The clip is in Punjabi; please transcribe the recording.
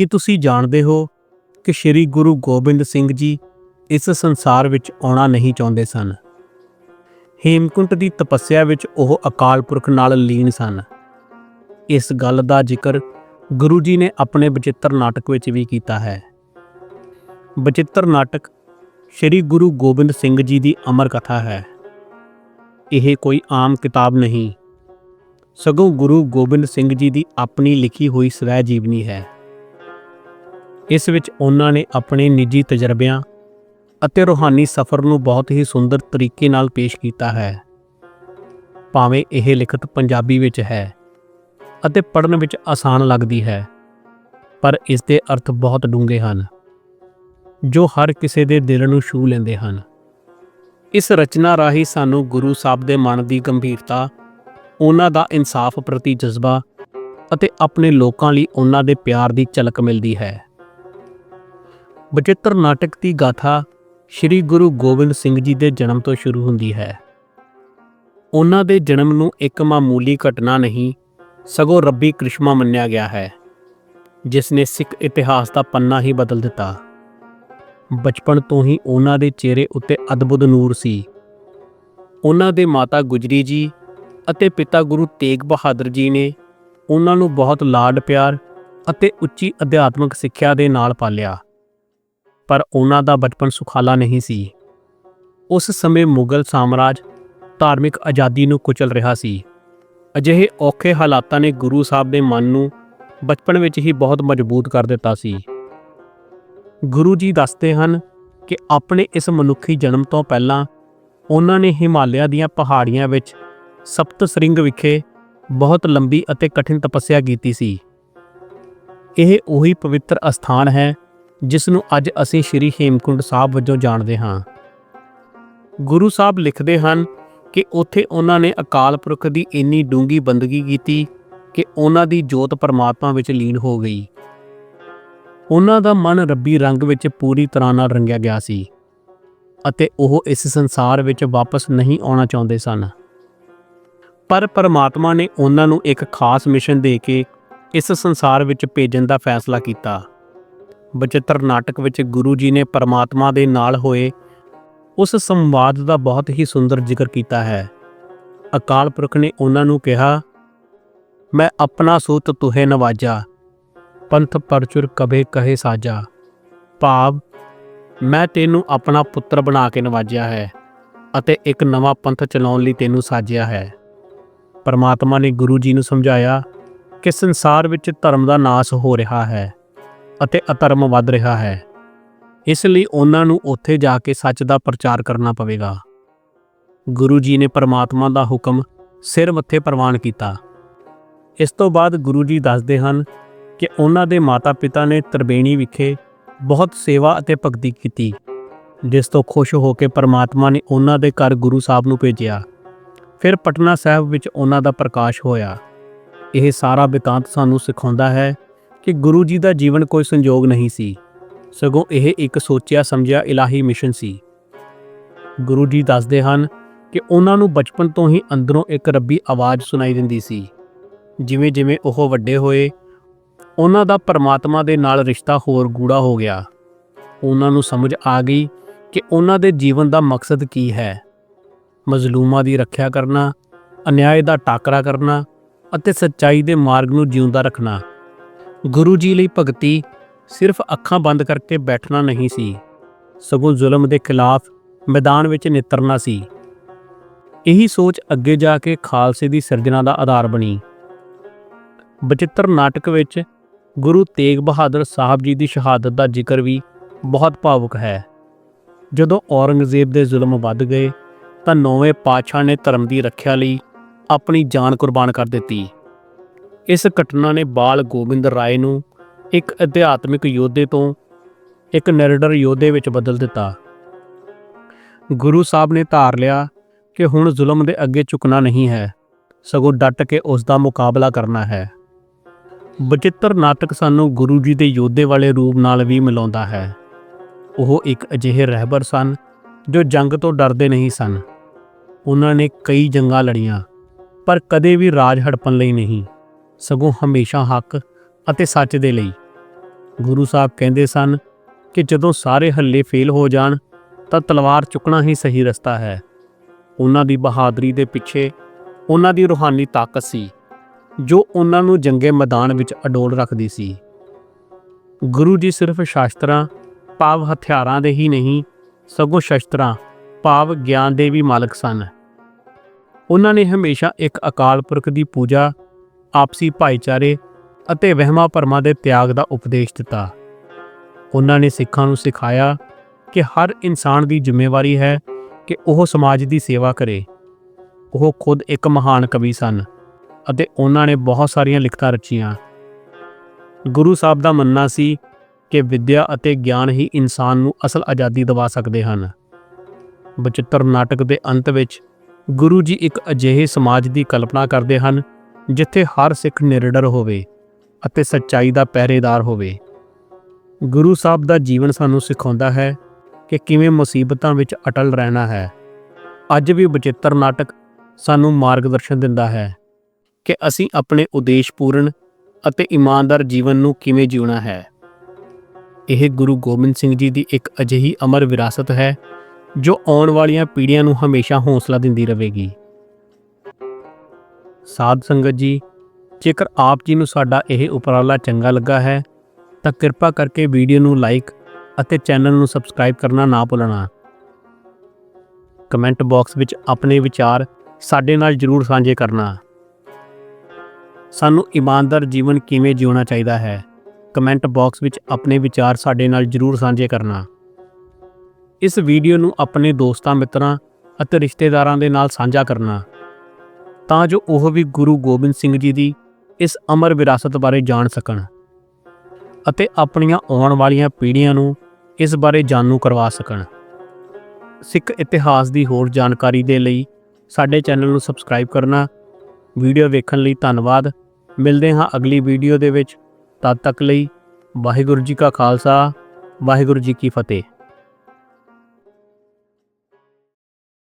ਕੀ ਤੁਸੀਂ ਜਾਣਦੇ ਹੋ ਕਿ ਸ੍ਰੀ ਗੁਰੂ ਗੋਬਿੰਦ ਸਿੰਘ ਜੀ ਇਸ ਸੰਸਾਰ ਵਿੱਚ ਆਉਣਾ ਨਹੀਂ ਚਾਹੁੰਦੇ ਸਨ? ਹੇਮਕੁੰਟ ਦੀ ਤਪੱਸਿਆ ਵਿੱਚ ਉਹ ਅਕਾਲ ਪੁਰਖ ਨਾਲ ਲੀਨ ਸਨ। ਇਸ ਗੱਲ ਦਾ ਜ਼ਿਕਰ ਗੁਰੂ ਜੀ ਨੇ ਆਪਣੇ ਬਚਿੱਤਰ ਨਾਟਕ ਵਿੱਚ ਵੀ ਕੀਤਾ ਹੈ। ਬਚਿੱਤਰ ਨਾਟਕ ਸ੍ਰੀ ਗੁਰੂ ਗੋਬਿੰਦ ਸਿੰਘ ਜੀ ਦੀ ਅਮਰ ਕਥਾ ਹੈ। ਇਹ ਕੋਈ ਆਮ ਕਿਤਾਬ ਨਹੀਂ। ਸਗੋਂ ਗੁਰੂ ਗੋਬਿੰਦ ਸਿੰਘ ਜੀ ਦੀ ਆਪਣੀ ਲਿਖੀ ਹੋਈ ਸਵੈ ਜੀਵਨੀ ਹੈ। ਇਸ ਵਿੱਚ ਉਹਨਾਂ ਨੇ ਆਪਣੇ ਨਿੱਜੀ ਤਜਰਬਿਆਂ ਅਤੇ ਰੂਹਾਨੀ ਸਫ਼ਰ ਨੂੰ ਬਹੁਤ ਹੀ ਸੁੰਦਰ ਤਰੀਕੇ ਨਾਲ ਪੇਸ਼ ਕੀਤਾ ਹੈ। ਭਾਵੇਂ ਇਹ ਲਿਖਤ ਪੰਜਾਬੀ ਵਿੱਚ ਹੈ ਅਤੇ ਪੜ੍ਹਨ ਵਿੱਚ ਆਸਾਨ ਲੱਗਦੀ ਹੈ, ਪਰ ਇਸ ਦੇ ਅਰਥ ਬਹੁਤ ਡੂੰਘੇ ਹਨ, ਜੋ ਹਰ ਕਿਸੇ ਦੇ ਦਿਲ ਨੂੰ ਛੂ ਲੈਂਦੇ ਹਨ। ਇਸ ਰਚਨਾ ਰਾਹੀਂ ਸਾਨੂੰ ਗੁਰੂ ਸਾਹਿਬ ਦੇ ਮਨ ਦੀ ਗੰਭੀਰਤਾ, ਉਹਨਾਂ ਦਾ ਇਨਸਾਫ ਪ੍ਰਤੀ ਜਜ਼ਬਾ ਅਤੇ ਆਪਣੇ ਲੋਕਾਂ ਲਈ ਉਹਨਾਂ ਦੇ ਪਿਆਰ ਦੀ ਝਲਕ ਮਿਲਦੀ ਹੈ। ਬਚਿੱਤਰ ਨਾਟਕ ਦੀ ਗਾਥਾ ਸ੍ਰੀ ਗੁਰੂ ਗੋਬਿੰਦ ਸਿੰਘ ਜੀ ਦੇ ਜਨਮ ਤੋਂ ਸ਼ੁਰੂ ਹੁੰਦੀ ਹੈ। ਉਹਨਾਂ ਦੇ ਜਨਮ ਨੂੰ ਇੱਕ ਮਾਮੂਲੀ ਘਟਨਾ ਨਹੀਂ, ਸਗੋਂ ਰੱਬੀ ਕ੍ਰਿਸ਼ਮਾ ਮੰਨਿਆ ਗਿਆ ਹੈ, ਜਿਸ ਨੇ ਸਿੱਖ ਇਤਿਹਾਸ ਦਾ ਪੰਨਾ ਹੀ ਬਦਲ ਦਿੱਤਾ। ਬਚਪਨ ਤੋਂ ਹੀ ਉਹਨਾਂ ਦੇ ਚਿਹਰੇ ਉੱਤੇ ਅਦਭੁਤ ਨੂਰ ਸੀ। ਉਹਨਾਂ ਦੇ ਮਾਤਾ ਗੁਜਰੀ ਜੀ ਅਤੇ ਪਿਤਾ ਗੁਰੂ ਤੇਗ ਬਹਾਦਰ ਜੀ ਨੇ ਉਹਨਾਂ ਨੂੰ ਬਹੁਤ ਲਾਡ ਪਿਆਰ ਅਤੇ ਉੱਚੀ ਅਧਿਆਤਮਿਕ ਸਿੱਖਿਆ ਦੇ ਨਾਲ ਪਾਲਿਆ। ਪਰ ਉਹਨਾਂ ਦਾ ਬਚਪਨ ਸੁਖਾਲਾ ਨਹੀਂ ਸੀ। ਉਸ ਸਮੇਂ ਮੁਗਲ ਸਾਮਰਾਜ ਧਾਰਮਿਕ ਆਜ਼ਾਦੀ ਨੂੰ ਕੁਚਲ ਰਿਹਾ ਸੀ। ਅਜਿਹੇ ਔਖੇ ਹਾਲਾਤਾਂ ਨੇ ਗੁਰੂ ਸਾਹਿਬ ਦੇ ਮਨ ਨੂੰ ਬਚਪਨ ਵਿੱਚ ਹੀ ਬਹੁਤ ਮਜ਼ਬੂਤ ਕਰ ਦਿੱਤਾ ਸੀ। ਗੁਰੂ ਜੀ ਦੱਸਦੇ ਹਨ ਕਿ ਆਪਣੇ ਇਸ ਮਨੁੱਖੀ ਜਨਮ ਤੋਂ ਪਹਿਲਾਂ ਉਹਨਾਂ ਨੇ ਹਿਮਾਲਿਆ ਦੀਆਂ ਪਹਾੜੀਆਂ ਵਿੱਚ ਸਪਤ ਸ੍ਰਿੰਗ ਵਿਖੇ ਬਹੁਤ ਲੰਬੀ ਅਤੇ ਕਠਿਨ ਤਪੱਸਿਆ ਕੀਤੀ ਸੀ। ਇਹ ਉਹੀ ਪਵਿੱਤਰ ਅਸਥਾਨ ਹੈ ਜਿਸ ਨੂੰ ਅੱਜ ਅਸੀਂ ਸ੍ਰੀ ਹੇਮਕੁੰਡ ਸਾਹਿਬ ਵਜੋਂ ਜਾਣਦੇ ਹਾਂ। ਗੁਰੂ ਸਾਹਿਬ ਲਿਖਦੇ ਹਨ ਕਿ ਉੱਥੇ ਉਹਨਾਂ ਨੇ ਅਕਾਲ ਪੁਰਖ ਦੀ ਇੰਨੀ ਡੂੰਗੀ ਬੰਦਗੀ ਕੀਤੀ ਕਿ ਉਹਨਾਂ ਦੀ ਜੋਤ ਪਰਮਾਤਮਾ ਵਿੱਚ ਲੀਨ ਹੋ ਗਈ। ਉਹਨਾਂ ਦਾ ਮਨ ਰੱਬੀ ਰੰਗ ਵਿੱਚ ਪੂਰੀ ਤਰ੍ਹਾਂ ਨਾਲ ਰੰਗਿਆ ਗਿਆ ਸੀ ਅਤੇ ਉਹ ਇਸ ਸੰਸਾਰ ਵਿੱਚ ਵਾਪਸ ਨਹੀਂ ਆਉਣਾ ਚਾਹੁੰਦੇ ਸਨ। ਪਰ ਪਰਮਾਤਮਾ ਨੇ ਉਹਨਾਂ ਨੂੰ ਇੱਕ ਖਾਸ ਮਿਸ਼ਨ ਦੇ ਕੇ ਇਸ ਸੰਸਾਰ ਵਿੱਚ ਭੇਜਣ ਦਾ ਫੈਸਲਾ ਕੀਤਾ। ਬਚਿੱਤਰ ਨਾਟਕ ਵਿੱਚ ਗੁਰੂ ਜੀ ਨੇ ਪਰਮਾਤਮਾ ਦੇ ਨਾਲ ਹੋਏ ਉਸ ਸੰਵਾਦ ਦਾ ਬਹੁਤ ਹੀ ਸੁੰਦਰ ਜ਼ਿਕਰ ਕੀਤਾ ਹੈ। ਅਕਾਲ ਪੁਰਖ ਨੇ ਉਹਨਾਂ ਨੂੰ ਕਿਹਾ, ਮੈਂ ਆਪਣਾ ਸੂਤ ਤੁਹੇ ਨਵਾਜਾ, ਪੰਥ ਪਰਚੁਰ ਕਬੇ ਕਹੇ ਸਾਜਾ। ਭਾਵ, ਮੈਂ ਤੈਨੂੰ ਆਪਣਾ ਪੁੱਤਰ ਬਣਾ ਕੇ ਨਵਾਜਿਆ ਹੈ ਅਤੇ ਇੱਕ ਨਵਾਂ ਪੰਥ ਚਲਾਉਣ ਲਈ ਤੈਨੂੰ ਸਾਜਿਆ ਹੈ। ਪਰਮਾਤਮਾ ਨੇ ਗੁਰੂ ਜੀ ਨੂੰ ਸਮਝਾਇਆ ਕਿ ਸੰਸਾਰ ਵਿੱਚ ਧਰਮ ਦਾ ਨਾਸ ਹੋ ਰਿਹਾ ਹੈ। ਅਤੇ ਅਧਰਮ ਵੱਧ ਰਿਹਾ ਹੈ। ਇਸ ਲਈ ਉਹਨਾਂ ਨੂੰ ਉੱਥੇ ਜਾ ਕੇ ਸੱਚ ਦਾ ਪ੍ਰਚਾਰ ਕਰਨਾ ਪਵੇਗਾ। ਗੁਰੂ ਜੀ ਨੇ ਪਰਮਾਤਮਾ ਦਾ ਹੁਕਮ ਸਿਰ ਮੱਥੇ ਪ੍ਰਵਾਨ ਕੀਤਾ। ਇਸ ਤੋਂ ਬਾਅਦ ਗੁਰੂ ਜੀ ਦੱਸਦੇ ਹਨ ਕਿ ਉਹਨਾਂ ਦੇ ਮਾਤਾ-ਪਿਤਾ ਨੇ ਤਰਬੇਣੀ ਵਿਖੇ ਬਹੁਤ ਸੇਵਾ ਅਤੇ ਭਗਤੀ ਕੀਤੀ, ਜਿਸ ਤੋਂ ਖੁਸ਼ ਹੋ ਕੇ ਪਰਮਾਤਮਾ ਨੇ ਉਹਨਾਂ ਦੇ ਘਰ ਗੁਰੂ ਸਾਹਿਬ ਨੂੰ ਭੇਜਿਆ। ਫਿਰ ਪਟਨਾ ਸਾਹਿਬ ਵਿੱਚ ਉਹਨਾਂ ਦਾ ਪ੍ਰਕਾਸ਼ ਹੋਇਆ। ਇਹ ਸਾਰਾ ਬਿਤਾਂਤ ਸਾਨੂੰ ਸਿਖਾਉਂਦਾ ਹੈ ਕਿ ਗੁਰੂ ਜੀ ਦਾ ਜੀਵਨ ਕੋਈ ਸੰਜੋਗ ਨਹੀਂ ਸੀ। ਸਗੋਂ ਇਹ ਇੱਕ ਸੋਚਿਆ ਸਮਝਿਆ ਇਲਾਹੀ ਮਿਸ਼ਨ ਸੀ। ਗੁਰੂ ਜੀ ਦੱਸਦੇ ਹਨ ਕਿ ਉਹਨਾਂ ਨੂੰ ਬਚਪਨ ਤੋਂ ਹੀ ਅੰਦਰੋਂ ਇੱਕ ਰੱਬੀ ਆਵਾਜ਼ ਸੁਣਾਈ ਦਿੰਦੀ ਸੀ। ਜਿਵੇਂ ਜਿਵੇਂ ਉਹ ਵੱਡੇ ਹੋਏ, ਉਹਨਾਂ ਦਾ ਪਰਮਾਤਮਾ ਦੇ ਨਾਲ ਰਿਸ਼ਤਾ ਹੋਰ ਗੂੜਾ ਹੋ ਗਿਆ। ਉਹਨਾਂ ਨੂੰ ਸਮਝ ਆ ਗਈ ਕਿ ਉਹਨਾਂ ਦੇ ਜੀਵਨ ਦਾ ਮਕਸਦ ਕੀ ਹੈ। ਮਜ਼ਲੂਮਾਂ ਦੀ ਰੱਖਿਆ ਕਰਨਾ, ਅਨਿਆਏ ਦਾ ਟਾਕਰਾ ਕਰਨਾ ਅਤੇ ਸੱਚਾਈ ਦੇ ਮਾਰਗ ਨੂੰ ਜਿਉਂਦਾ ਰੱਖਣਾ। ਗੁਰੂ ਜੀ ਲਈ ਭਗਤੀ ਸਿਰਫ ਅੱਖਾਂ ਬੰਦ ਕਰਕੇ ਬੈਠਣਾ ਨਹੀਂ ਸੀ। ਸਗੋਂ ਜ਼ੁਲਮ ਦੇ ਖਿਲਾਫ ਮੈਦਾਨ ਵਿੱਚ ਨਿਤਰਨਾ ਸੀ। ਇਹੀ ਸੋਚ ਅੱਗੇ ਜਾ ਕੇ ਖਾਲਸੇ ਦੀ ਸਿਰਜਣਾ ਦਾ ਆਧਾਰ ਬਣੀ। ਬਚਿੱਤਰ ਨਾਟਕ ਵਿੱਚ ਗੁਰੂ ਤੇਗ ਬਹਾਦਰ ਸਾਹਿਬ ਜੀ ਦੀ ਸ਼ਹਾਦਤ ਦਾ ਜ਼ਿਕਰ ਵੀ ਬਹੁਤ ਭਾਵੁਕ ਹੈ। ਜਦੋਂ ਔਰੰਗਜ਼ੇਬ ਦੇ ਜ਼ੁਲਮ ਵੱਧ ਗਏ ਤਾਂ ਨੌਵੇਂ ਪਾਤਸ਼ਾਹ ਨੇ ਧਰਮ ਦੀ ਰੱਖਿਆ ਲਈ ਆਪਣੀ ਜਾਨ ਕੁਰਬਾਨ ਕਰ ਦਿੱਤੀ। ਇਸ ਘਟਨਾ ਨੇ ਬਾਲ ਗੋਬਿੰਦ ਰਾਏ ਨੂੰ ਇੱਕ ਅਧਿਆਤਮਿਕ ਯੋਧੇ ਤੋਂ ਇੱਕ ਨਿਰਡਰ ਯੋਧੇ ਵਿੱਚ ਬਦਲ ਦਿੱਤਾ। ਗੁਰੂ ਸਾਹਿਬ ਨੇ ਧਾਰ ਲਿਆ ਕਿ ਹੁਣ ਜ਼ੁਲਮ ਦੇ ਅੱਗੇ ਝੁਕਣਾ ਨਹੀਂ ਹੈ, ਸਗੋਂ ਡਟ ਕੇ ਉਸ ਦਾ ਮੁਕਾਬਲਾ ਕਰਨਾ ਹੈ। ਬਚਿੱਤਰ ਨਾਟਕ ਸਾਨੂੰ ਗੁਰੂ ਜੀ ਦੇ ਯੋਧੇ ਵਾਲੇ ਰੂਪ ਨਾਲ ਵੀ ਮਿਲਾਉਂਦਾ ਹੈ। ਉਹ ਇੱਕ ਅਜਿਹੇ ਰਹਿਬਰ ਸਨ ਜੋ ਜੰਗ ਤੋਂ ਡਰਦੇ ਨਹੀਂ ਸਨ। ਉਹਨਾਂ ਨੇ ਕਈ ਜੰਗਾਂ ਲੜੀਆਂ, ਪਰ ਕਦੇ ਵੀ ਰਾਜ ਹੜਪਣ ਲਈ ਨਹੀਂ। ਸਗੋਂ ਹਮੇਸ਼ਾ ਹੱਕ ਅਤੇ ਸੱਚ ਦੇ ਲਈ। ਗੁਰੂ ਸਾਹਿਬ ਕਹਿੰਦੇ ਸਨ ਕਿ ਜਦੋਂ ਸਾਰੇ ਹੱਲੇ ਫੇਲ ਹੋ ਜਾਣ, ਤਾਂ ਤਲਵਾਰ ਚੁੱਕਣਾ ਹੀ ਸਹੀ ਰਸਤਾ ਹੈ। ਉਹਨਾਂ ਦੀ ਬਹਾਦਰੀ ਦੇ ਪਿੱਛੇ ਉਹਨਾਂ ਦੀ ਰੂਹਾਨੀ ਤਾਕਤ ਸੀ, ਜੋ ਉਹਨਾਂ ਨੂੰ ਜੰਗੇ ਮੈਦਾਨ ਵਿੱਚ ਅਡੋਲ ਰੱਖਦੀ ਸੀ। ਗੁਰੂ ਜੀ ਸਿਰਫ ਸ਼ਾਸਤਰਾਂ, ਭਾਵ ਹਥਿਆਰਾਂ ਦੇ ਹੀ ਨਹੀਂ, ਸਗੋਂ ਸ਼ਸਤਰਾਂ, ਭਾਵ ਗਿਆਨ ਦੇ ਵੀ ਮਾਲਕ ਸਨ। ਉਹਨਾਂ ਨੇ ਹਮੇਸ਼ਾ ਇੱਕ ਅਕਾਲ ਪੁਰਖ ਦੀ ਪੂਜਾ ਆਪਸੀ ਭਾਈਚਾਰੇ ਅਤੇ ਵਹਿਮਾਂ ਭਰਮਾਂ ਦੇ ਤਿਆਗ ਦਾ ਉਪਦੇਸ਼ ਦਿੱਤਾ। ਉਹਨਾਂ ਨੇ ਸਿੱਖਾਂ ਨੂੰ ਸਿਖਾਇਆ ਕਿ ਹਰ ਇਨਸਾਨ ਦੀ ਜ਼ਿੰਮੇਵਾਰੀ ਹੈ ਕਿ ਉਹ ਸਮਾਜ ਦੀ ਸੇਵਾ ਕਰੇ। ਉਹ ਖੁਦ ਇੱਕ ਮਹਾਨ ਕਵੀ ਸਨ ਅਤੇ ਉਹਨਾਂ ਨੇ ਬਹੁਤ ਸਾਰੀਆਂ ਲਿਖਤਾਂ ਰਚੀਆਂ। ਗੁਰੂ ਸਾਹਿਬ ਦਾ ਮੰਨਣਾ ਸੀ ਕਿ ਵਿੱਦਿਆ ਅਤੇ ਗਿਆਨ ਹੀ ਇਨਸਾਨ ਨੂੰ ਅਸਲ ਆਜ਼ਾਦੀ ਦਿਵਾ ਸਕਦੇ ਹਨ। ਬਚਿੱਤਰ ਨਾਟਕ ਦੇ ਅੰਤ ਵਿੱਚ ਗੁਰੂ ਜੀ ਇੱਕ ਅਜਿਹੇ ਸਮਾਜ ਦੀ ਕਲਪਨਾ ਕਰਦੇ ਹਨ ਜਿੱਥੇ ਹਰ ਸਿੱਖ ਨਿਰਡਰ ਹੋਵੇ ਅਤੇ ਸੱਚਾਈ ਦਾ ਪਹਿਰੇਦਾਰ ਹੋਵੇ। ਗੁਰੂ ਸਾਹਿਬ ਦਾ ਜੀਵਨ ਸਾਨੂੰ ਸਿਖਾਉਂਦਾ ਹੈ ਕਿ ਕਿਵੇਂ ਮੁਸੀਬਤਾਂ ਵਿੱਚ ਅਟਲ ਰਹਿਣਾ ਹੈ। ਅੱਜ ਵੀ ਬਚਿੱਤਰ ਨਾਟਕ ਸਾਨੂੰ ਮਾਰਗਦਰਸ਼ਨ ਦਿੰਦਾ ਹੈ ਕਿ ਅਸੀਂ ਆਪਣੇ ਉਦੇਸ਼ ਪੂਰਨ ਅਤੇ ਇਮਾਨਦਾਰ ਜੀਵਨ ਨੂੰ ਕਿਵੇਂ ਜਿਉਣਾ ਹੈ। ਇਹ ਗੁਰੂ ਗੋਬਿੰਦ ਸਿੰਘ ਜੀ ਦੀ ਇੱਕ ਅਜਿਹੀ ਅਮਰ ਵਿਰਾਸਤ ਹੈ ਜੋ ਆਉਣ ਵਾਲੀਆਂ ਪੀੜ੍ਹੀਆਂ ਨੂੰ ਹਮੇਸ਼ਾ ਹੌਸਲਾ ਦਿੰਦੀ ਰਹੇਗੀ। ਸਾਧ ਸੰਗਤ ਜੀ, ਜੇਕਰ ਆਪ ਜੀ ਨੂੰ ਸਾਡਾ ਇਹ ਉਪਰਾਲਾ ਚੰਗਾ ਲੱਗਾ ਹੈ, ਤਾਂ ਕਿਰਪਾ ਕਰਕੇ ਵੀਡੀਓ ਨੂੰ ਲਾਈਕ ਅਤੇ ਚੈਨਲ ਨੂੰ ਸਬਸਕ੍ਰਾਈਬ ਕਰਨਾ ਨਾ ਭੁੱਲਣਾ। ਕਮੈਂਟ ਬਾਕਸ ਵਿੱਚ ਆਪਣੇ ਵਿਚਾਰ ਸਾਡੇ ਨਾਲ ਜਰੂਰ ਸਾਂਝੇ ਕਰਨਾ। ਸਾਨੂੰ ਇਮਾਨਦਾਰ ਜੀਵਨ ਕਿਵੇਂ ਜਿਉਣਾ ਚਾਹੀਦਾ ਹੈ? ਕਮੈਂਟ ਬਾਕਸ ਵਿੱਚ ਆਪਣੇ ਵਿਚਾਰ ਸਾਡੇ ਨਾਲ ਜਰੂਰ ਸਾਂਝੇ ਕਰਨਾ। ਇਸ ਵੀਡੀਓ ਨੂੰ ਆਪਣੇ ਦੋਸਤਾਂ, ਮਿੱਤਰਾਂ ਅਤੇ ਰਿਸ਼ਤੇਦਾਰਾਂ ਦੇ ਨਾਲ ਸਾਂਝਾ ਕਰਨਾ। ਤਾਂ ਜੋ ਉਹ ਵੀ ਗੁਰੂ ਗੋਬਿੰਦ ਸਿੰਘ ਜੀ ਦੀ ਇਸ ਅਮਰ ਵਿਰਾਸਤ ਬਾਰੇ ਜਾਣ ਸਕਣ ਅਤੇ ਆਪਣੀਆਂ ਆਉਣ ਵਾਲੀਆਂ ਪੀੜ੍ਹੀਆਂ ਨੂੰ ਇਸ ਬਾਰੇ ਜਾਣੂ ਕਰਵਾ ਸਕਣ। ਸਿੱਖ ਇਤਿਹਾਸ ਦੀ ਹੋਰ ਜਾਣਕਾਰੀ ਦੇ ਲਈ ਸਾਡੇ ਚੈਨਲ ਨੂੰ ਸਬਸਕ੍ਰਾਈਬ ਕਰਨਾ। ਵੀਡੀਓ ਵੇਖਣ ਲਈ ਧੰਨਵਾਦ। ਮਿਲਦੇ ਹਾਂ ਅਗਲੀ ਵੀਡੀਓ ਦੇ ਵਿੱਚ। ਤਦ ਤੱਕ ਲਈ ਵਾਹਿਗੁਰੂ ਜੀ ਕਾ ਖਾਲਸਾ, ਵਾਹਿਗੁਰੂ ਜੀ ਕੀ ਫਤਿਹ।